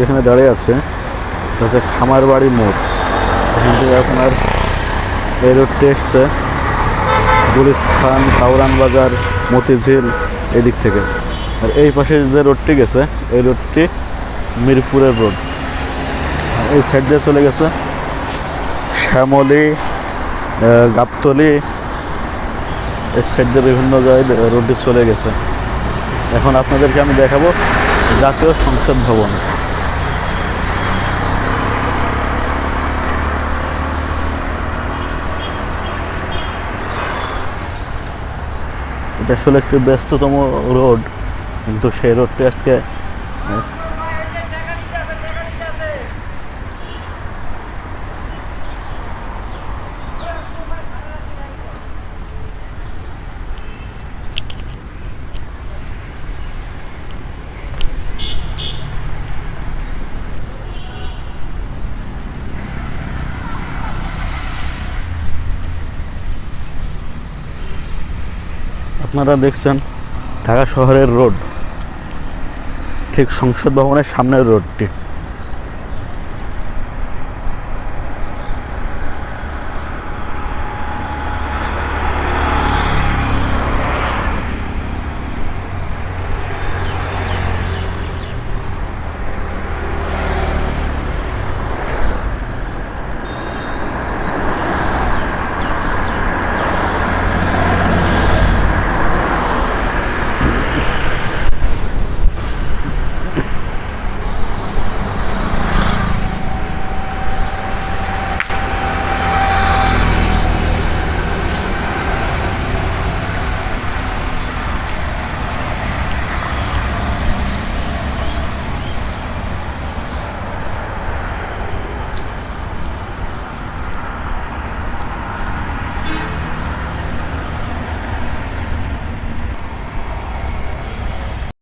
যেখানে দাঁড়িয়ে আছে হচ্ছে খামারবাড়ি মোড়। এখান থেকে আপনার এই রোডটি এসছে গুলিস্থান কাউরান বাজার, মতিঝিল এদিক থেকে। আর এই পাশে যে রোডটি গেছে, এই রোডটি মিরপুরের রোড আর এই সাইড দিয়ে চলে গেছে শ্যামলি গাবতলি। এই সাইড দিয়ে বিভিন্ন জায়গায় রোডটি চলে গেছে। এখন আপনাদেরকে আমি দেখাবো জাতীয় সংসদ ভবন। এটা আসলে একটি ব্যস্ততম রোড কিন্তু সেই রোডটি আজকে আপনারা দেখছেন ঢাকা শহরের রোড ঠিক সংসদ ভবনের সামনের রোডটি।